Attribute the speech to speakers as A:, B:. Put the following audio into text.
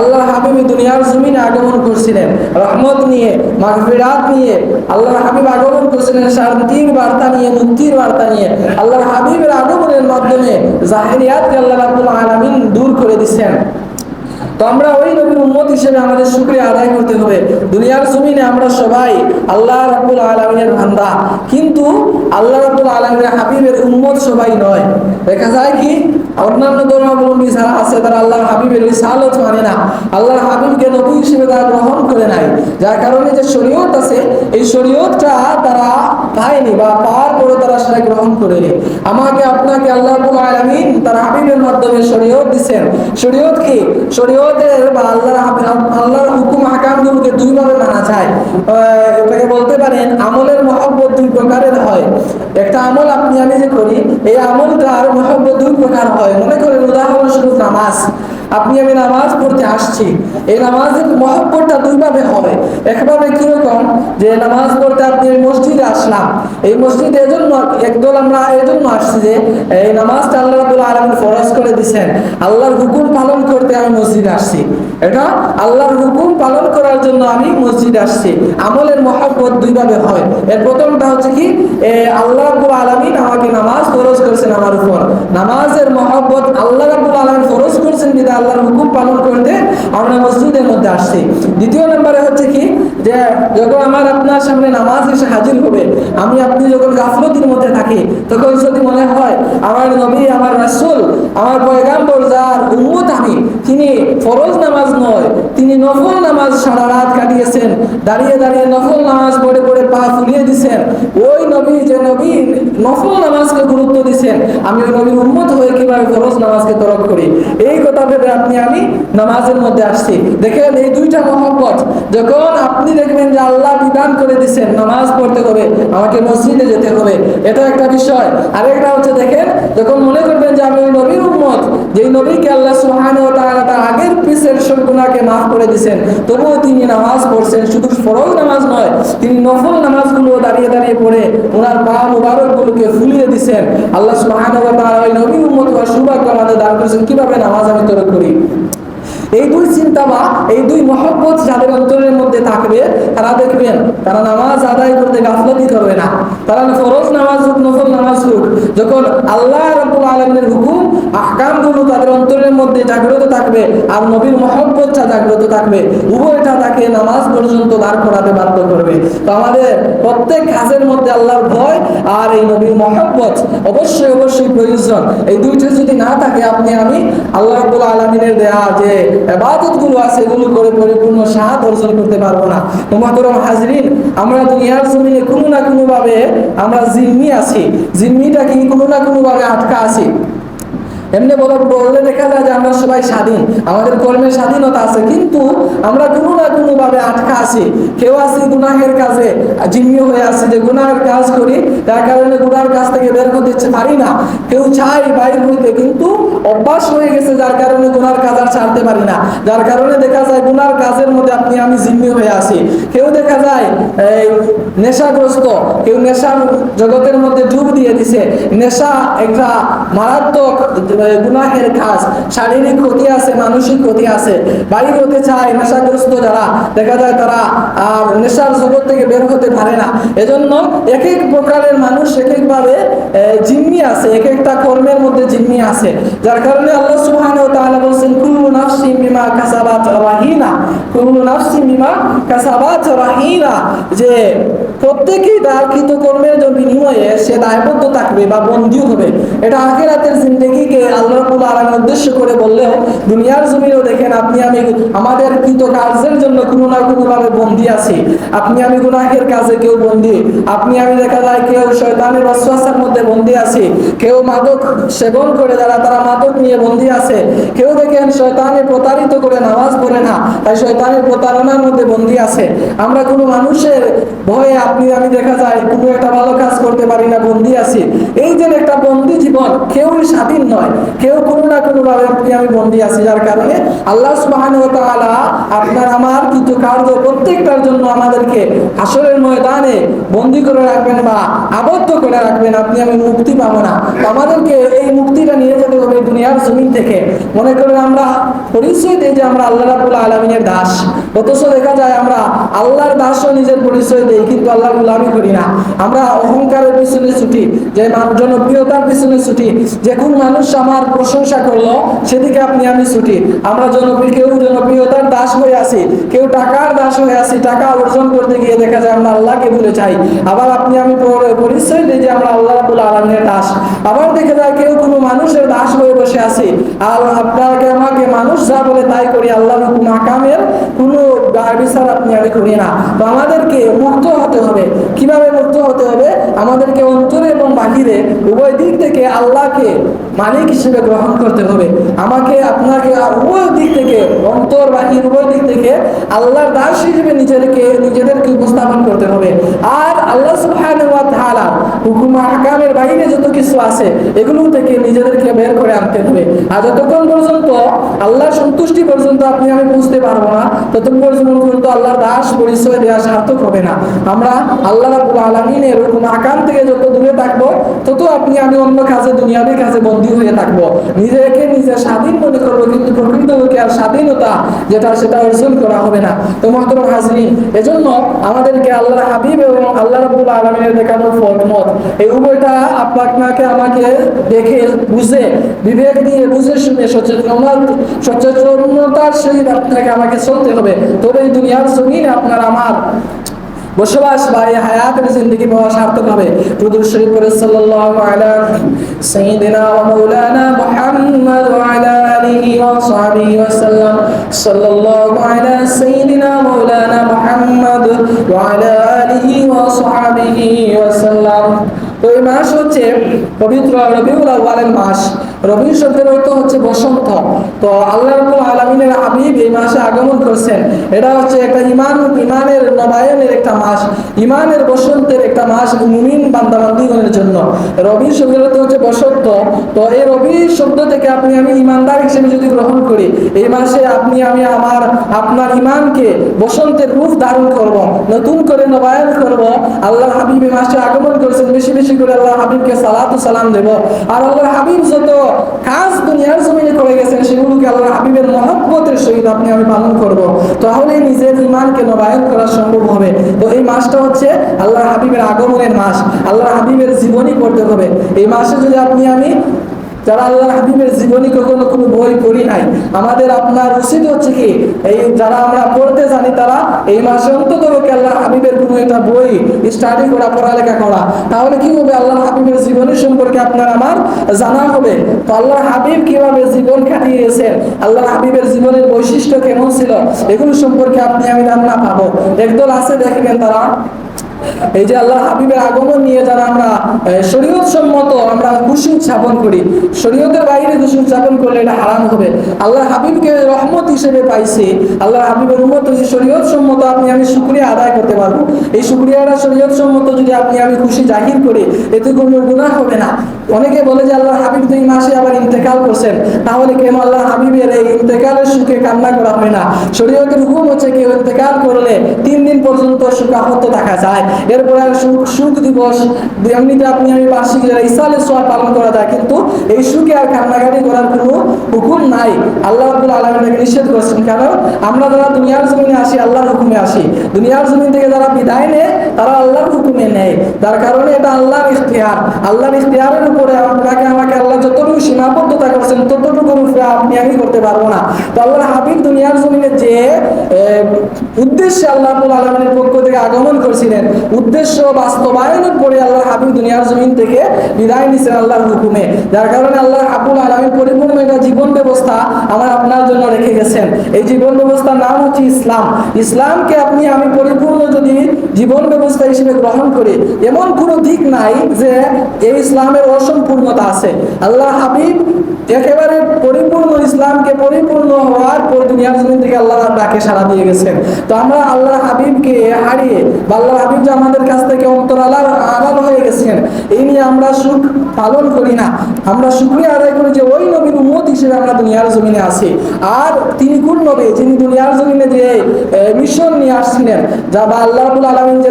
A: আল্লাহ হাবিবি দুনিয়ার জমিনে আগমন করছিলেন। রহমত নিয়ে, মাগফিরাত নিয়ে, আল্লাহর হাবিব আগমন করছিলেন শান্তির বার্তা নিয়ে, মুক্তির বার্তা নিয়ে, আল্লাহর হাবিবের আগমনের মাধ্যমে জাহেরিয়াতকে আল্লাহ রাব্বুল আলমিন দূর করে দিচ্ছেন। তো আমরা ওই নবীর উম্মত হিসেবে আমাদের শুকরিয়া আদায় করতে হবে। দুনিয়ার জমিনে আমরা সবাই আল্লাহ রাব্বুল আলামিনের বান্দা। কিন্তু আল্লাহ রাব্বুল আলামিনের হাবিবের উম্মত সবাই নয়। দেখা যায় কি, অন্যান্য ধর্মাবলম্বী যারা আছে, তারা আল্লাহর হাবিবের রিসালত মানে না। আল্লাহর হাবিবকে নবী হিসেবে তারা গ্রহণ করে নাই। যার কারণে যে শরীয়ত আছে, এই শরীয়তটা তারা পায়নি বা পাওয়ার পরে তারা সেটা গ্রহণ করেনি আমাকে আপনাকে আল্লাহ আলামিন তার হাবিবের মাধ্যমে শরীয়ত দিচ্ছেন শরীয়ত কি? শরীয়তের বা আল্লাহর আল্লাহর হুকুম হাকামগুলোকে দুইভাবে মানা যায়। এটাকে বলতে পারেন আমলের মহব্বত দুই প্রকারের হয়। একটা আমল আপনি আমি যে করি, এই আমলটার মহব্বত দুই প্রকার হয়। মনে করেন উদাহরণস্বরূপ নামাজ। আপনি আমি নামাজ পড়তে আসছি। এই নামাজের মহব্বতটা দুইভাবে হবে একভাবে কীরকম? যে নামাজ পড়তে আপনি মসজিদে আসলাম। এই মসজিদে এজন্য একদল আমরা এজন্য আসছি যে, এই নামাজটা আল্লাহ আলামিন ফরজ করে দিছেন। আল্লাহর হুকুম পালন করতে আমি মসজিদে আসছি। এটা আল্লাহর হুকুম পালন করার জন্য আমি মসজিদে আসছি। আমলের মহাব্বত দুইভাবে হয়। এর প্রথমটা হচ্ছে কি? আল্লাহ রাবুল আলমিন আমাকে নামাজ ফরজ করছেন আমার উপর। নামাজের মহাব্বত আল্লাহ রাবুল আলমিন ফরজ করছেন যেটা আল্লাহর হুকুম পালন করতে আমরা মসজিদের মধ্যে আসছি। দ্বিতীয় নম্বরে যে যখন আমার আপনার সামনে নামাজ এসে হাজির হবে, আমি আপনি যখন গাফলতির মধ্যে থাকি, তখন যদি মনে হয় আমার নবী, আমার রাসূল, আমার পয়গাম্বর যার উম্মত আমি, তিনি ফরজ নামাজ নয়, তিনি নফল নামাজ সারা রাত কাটিয়েছেন, দাঁড়িয়ে দাঁড়িয়ে নফল নামাজ পড়ে পড়ে পা ফুলিয়ে দিছেন, ওই নবী যে নবী নফল নামাজকে গুরুত্ব দিছেন, আমি ওই নবীর উম্মত হয়ে কীভাবে ফরজ নামাজকে তরক করি? এই কথা ভেবে আপনি, আমি নামাজের মধ্যে আসছি। দেখেন এই দুইটা মহব্বত, যখন আপনি দেখবেন যে আল্লাহ বিধান করে দিছেন নামাজ পড়তে হবে, আমাকে মসজিদে যেতে হবে। এটা একটা বিষয়। আরেকটা হচ্ছে দেখেন, যখন মনে করবেন যে আমি নবীর উম্মত যেই নবীকে আল্লাহ সুবহানাহু ওয়া তাআলা তার আগের পিছের সব মাফ করে দিছেন তবুও তিনি নামাজ পড়ছেন, শুধু ফরজ নামাজ নয়, তিনি নফল নামাজগুলো দাঁড়িয়ে দাঁড়িয়ে পড়ে, ওনার পা মুবারকগুলোকে ফুলিয়ে দিছেন আল্লাহ সুবহানাহু ওয়া তাআলা ওই নবীর উম্মত সৌভাগ্য আমাদের দান করেছেন। কীভাবে নামাজ আমি তরক করি? এই দুই চিন্তা বা এই দুই মহব্বত যাদের অন্তরের মধ্যে থাকবে, তারা দেখবেন, তারা নামাজ আদায় করতে গাফলতি করবে না। তারা ফরজ নামাজ হোক, নফল নামাজ হোক, যখন আল্লাহ রব্বুল আলমের হুকুম আহকামগুলো তাদের অন্তরের মধ্যে জাগ্রত থাকবে, আর নবীর মহব্বতটা জাগ্রত থাকবে, উভয়টা তাকে নামাজ পর্যন্ত দাঁড় করাতে বাধ্য করবে। তো আমাদের প্রত্যেক কাজের মধ্যে আল্লাহর ভয় আর এই নবীর মহব্বত অবশ্যই অবশ্যই প্রয়োজন। এই দুইটা যদি না থাকে, আপনি, আমি আল্লাহ রাব্বুল আলামিনের দেয়া যে ইবাদতগুলো আছে, এগুলো করে পরিপূর্ণ সাহায্য অর্জন করতে পারব না। তোমাতরম হাজরিন, আমরা দুনিয়ার জমিনে কোনো না কোনো ভাবে আমরা জিম্মি আছি। জিম্মিটা কি কোনো না কোনো ভাবে আটকা আছি? এমনি বলে, বললে দেখা যায় যে আমরা সবাই স্বাধীন। আমাদের কর্মের স্বাধীনতা আছে, কিন্তু আমরা কোনো না কোনো ভাবে আটকা আছি। কেউ আছি গুনাহের কাজে, জিম্মি হয়ে আছি যে গুনাহের কাজ করি তার কারণে গুনার কাজ থেকে বের হতে পারি না। কেউ চাই বাইর হইতে, কিন্তু অভ্যাস হয়ে গেছে, যার কারণে গুনার কাজ আর ছাড়তে পারি না। যার কারণে দেখা যায় গুনার কাজের মধ্যে আপনি, আমি জিম্মি হয়ে আছি। কেউ দেখা যায়, এই নেশাগ্রস্ত, কেউ নেশার জগতের মধ্যে ডুব দিয়ে দিছে। নেশা একটা মারাত্মক গুনাহের কাজ, শারীরিক ক্ষতি আছে, মানসিক ক্ষতি আছে। বাইর হতে চায়, নেশাগ্রস্ত যারা, দেখা যায় তারা নেশার জগৎ থেকে বের হতে পারে না। এজন্য এক এক প্রকারের মানুষ এক এক ভাবে জিম্মি আছে এক একটা কর্মের মধ্যে জিম্মি আছে। যার কারণে আল্লাহ সুবহানাহু ওয়া তাআলা বলেন কুল্লু নাফসিন বিমা কাসাবাত রাহিনা। কুল্লু নাফসিন বিমা কাসাবাত রাহিনা। যে প্রত্যেকেই তার কৃত কর্মের জন্য বিনিময়ে সে দায়বদ্ধ থাকবে বা বন্দী হবে। এটা আখেরাতের জিন্দগিকে আল্লাহ উদ্দেশ্য করে বললেও, দুনিয়ার দেখেন আপনি আমি আমাদের কৃত কার্যের জন্য কোনো না আছি। আপনি আমি গুনাহের কাজে কেউ আপনি আমি দেখা যায় কেউ শয়তানের অশ্বাসের মধ্যে আছি। কেউ মাদক সেবন করে যারা তারা মাদক নিয়ে বন্দী আছে। কেউ দেখেন শয়তানে প্রতারিত করে নামাজ পড়ে না, তাই শয়তানের প্রতারণার মধ্যে বন্দী আছে। আমরা কোনো মানুষের ভয়ে আপনি আমি দেখা যায় কোনো একটা ভালো করতে পারি না, বন্দি আছি। এই যে একটা বন্দি জীবন কেউই স্বাধীন নয়, কেউ কোনো না কোনো ভাবে আপনি আমি বন্দি আছি। যার কারণে আল্লাহ সুহান আপনার, আমার কিন্তু কার্য প্রত্যেকটার জন্য আমাদেরকে আসলের ময়দানে বন্দি করে রাখবেন বা আবদ্ধ করে রাখবেন। আপনি আমি মুক্তি পাবো না। আমাদেরকে এই মুক্তিটা জমিন থেকে। মনে করেন আমরা পরিচয় দিই যে আমরা আল্লাহ রাবুল আলমিনের দাস। অথচ দেখা যায় আমরা আল্লাহর দাসও নিজের পরিচয় দেই, কিন্তু আল্লাহর গুলামি করি না। আমরা অহংকারের পিছনে ছুটি, যে জনপ্রিয়তার পিছনে ছুটি, যে কোন মানুষ আমার প্রশংসা করল, সেদিকে আপনি আমি ছুটি। আমরা জনপ্রিয়, কেউ জনপ্রিয়তার দাস হয়ে আছি, কেউ টাকার দাস হয়ে আছি, টাকা অর্জন করতে গিয়ে দেখা যায় আমরা আল্লাহকে ভুলে যাই। আবার আপনি আমি পর- পরিচয় দিই যে আমরা আল্লাহ রাবুল আলমিনের দাস। আবার দেখা যায় কেউ কোনো মানুষের দাস হয়ে বসে আছি আর আপনাকে, আমাকে মানুষ যা বলে তাই করি, আল্লাহর হুকুম, আকামের কোনো বিচার আপনি আমি করি না। তো আমাদেরকে মুক্ত হতে হবে। কীভাবে মুক্ত হতে হবে? আমাদেরকে অন্তরে এবং বাহিরে উভয় দিক থেকে আল্লাহকে মালিক হিসেবে গ্রহণ করতে হবে। আমাকে, আপনাকে উভয় দিক থেকে, অন্তর, বাহির, উভয় দিক থেকে আল্লাহর দাস হিসেবে নিজেদেরকে নিজেদেরকে উপস্থাপন করতে হবে। আর আল্লাহ সুবহানাহু ওয়া বাইরে যত কিছু আছে, এগুলো থেকে নিজেদেরকে বের করে আনতে হবে। আর যতক্ষণ পর্যন্ত আল্লাহর সন্তুষ্টি পর্যন্ত আপনি আমি বুঝতে পারব না, ততক্ষণ পর্যন্ত আল্লাহর দাস পরিচয় দেওয়া সার্থক হবে না। আমরা আল্লাহ আলামিনের হুকুম আকাম থেকে যত দূরে থাকব, তত আপনি আমি অন্য কাজে, দুনিয়াবি কাজে বন্দী হয়ে থাকব। নিজেকে নিজে স্বাধীন মনে করব, কিন্তু প্রকৃতপক্ষে আর স্বাধীনতা যেটা সেটা অর্জন করা হবে না। তো মহতরম হাজরিন, এজন্য আমাদেরকে আল্লাহ হাবিব এবং আল্লাহ রাব্বুল আলামিনের দেখানো ফরমত এই উভয়টা আপনাকে, আমাকে দেখে বুঝে, বিবেক দিয়ে বুঝে শুনে সচেতনতা সচেতনতার সহিত আপনাকে আমাকে চলতে হবে। তবে দুনিয়ার জমিনে আপনার আমার বসবাস বা হায়াতের জিন্দগি পাওয়া সার্থক হবে। শরীফ করে সাল্লাল্লাহু আলা तो মাস হচ্ছে পবিত্র রবিউল আউয়ালের মাস। রবি শব্দের অর্থ হচ্ছে বসন্ত। তো আল্লাহ রাব্বুল আলামিনের হাবিব এই মাসে আগমন করছেন। এটা হচ্ছে একটা ইমান ইমানের নবায়নের একটা মাস। ইমানের বসন্তের একটা মাস মুমিন বান্দাবান্দিগণের জন্য। রবি শব্দের অর্থ হচ্ছে বসন্ত। তো এই রবি শব্দ থেকে আপনি, আমি ইমানদার হিসেবে যদি গ্রহণ করি, এই মাসে আপনি, আমি আমার, আপনার ইমানকে বসন্তের রূপ ধারণ করব, নতুন করে নবায়ন করব। আল্লাহ হাবিব এই মাসে আগমন করেছেন। বেশি বেশি করে আল্লাহ হাবিবকে সালাত সালাম দেব। আর আল্লাহর হাবিব যত কাজ দুনিয়ার জমিনে করে গেছেন, সেগুলোকে আল্লাহর হাবিবের মহব্বতের সহিত আপনি আমি পালন করব। তাহলে নিজের ইমানকে নবায়ন করা সম্ভব হবে। তো এই মাসটা হচ্ছে আল্লাহ হাবিবের আগমনের মাস। আল্লাহ হাবিবের জীবনী করতে হবে। এই মাসে যদি আপনি আমি যারা আল্লাহ হাবিবের জীবনী কখনো কোনো বই পড়ি নাই, আমাদের আপনার উচিত হচ্ছে কি, এই যারা আমরা পড়তে জানি তারা এই মাসে অন্তত আল্লাহ হাবিবের কোনো একটা বই স্টাডি করা, পড়ালেখা করা। তাহলে কি হবে? আল্লাহ হাবিবের জীবনী সম্পর্কে আপনার আমার জানা হবে। তো আল্লাহ হাবিব কীভাবে জীবন কাটিয়েছেন? আল্লাহ হাবিবের জীবনের বৈশিষ্ট্য কেমন ছিল? এগুলো সম্পর্কে আপনি আমি ধারণা পাবো একদল আছে দেখবেন তারা। এই যে আল্লাহ হাবিবের আগমন নিয়ে যারা আমরা শরীয়ত সম্মত আমরা খুশি উদযাপন করি, শরীয়তের বাইরে খুশি উদযাপন করলে এটা হারাম হবে। আল্লাহ হাবিবকে রহমত হিসেবে পাইছি আল্লাহ হাবিবের উম্মত যদি শরীয়ত সম্মত আপনি আমি শুক্রিয়া আদায় করতে পারব। এই শুক্রিয়াটা শরীয়ত সম্মত যদি আপনি আমি খুশি জাহির করি, এতে কোনো গুনাহ হবে না। অনেকে বলে যে আল্লাহ হাবিব দুই মাসে আবার ইন্তেকাল করছেন, তাহলে কেন আল্লাহ হাবিবের এই ইন্তেকালের সুখে কান্না করা হয় না? শরীয়তের হুকুম হচ্ছে কেউ ইন্তেকাল করলে তিন দিন পর্যন্ত সুখাহত থাকা যায়। এরপরে সুখ দিবস এমনিতে আপনি আমি বার্ষিক যারা ইসালে সোয়াব পালন করা যায়, কিন্তু এই সুখে আর কান্নাকাটি করার কোনো হুকুম নাই। আল্লাহ আব্দুল আলমীকে নিষেধ করেছেন। কারণ আমরা যারা দুনিয়ার জমিনে আসি, আল্লাহর হুকুমে আসি। দুনিয়ার জমিন থেকে যারা বিদায় নেয়, তারা আল্লাহর হুকুমে নেয়। তার কারণে এটা আল্লাহর ইখতিয়ার। আল্লাহর ইখতিয়ারের উপরে আপনাকে আমাকে আল্লাহ যতটুকু সীমাবদ্ধতা করছেন, ততটুকুর উপরে আপনি আমি করতে পারব না। তো আল্লাহ হাবিব দুনিয়ার জমিনে যে উদ্দেশ্যে আল্লাহ আলমের পক্ষ থেকে আগমন করেছিলেন। উদ্দেশ্য বাস্তবায়নের পরে আল্লাহ হাবিব দুনিয়ার জমিন থেকে বিদায় নিছেন আল্লাহর হুকুমে। যার কারণে আল্লাহ আব্দুল আলমীর পরিপূর্ণ একটা জীবন ব্যবস্থা আমার আপনার জন্য রেখে গেছেন। এই জীবন ব্যবস্থার নাম হচ্ছে ইসলাম। ইসলামকে আপনি, আমি পরিপূর্ণ যদি জীবন ব্যবস্থা হিসেবে গ্রহণ করি, এমন কোনো দিক নাই যে এই ইসলামের অসম্পূর্ণতা আছে। আল্লাহ হাবিব একেবারে পরিপূর্ণ ইসলামকে পরিপূর্ণ হওয়ার পর দুনিয়ার জমিন থেকে আল্লাহ ডাকে সাড়া দিয়ে গেছেন। তো আমরা আল্লাহ হাবিবকে হারিয়ে বা আল্লাহ হাবিব যে আমাদের কাছ থেকে অন্তর আলার আলাদা হয়ে গেছেন, এই নিয়ে আমরা সুখ পালন করি না। আমরা শুক্রিয়া আদায় করি যে ওই নবীর উম্মত হিসেবে আমরা দুনিয়ার জমিনে আছি। আর তিনি কোন নবী? যিনি দুনিয়ার জমিনে যে মিশন নিয়ে আসছিলেন, যা বা আল্লাহ আলমিন যে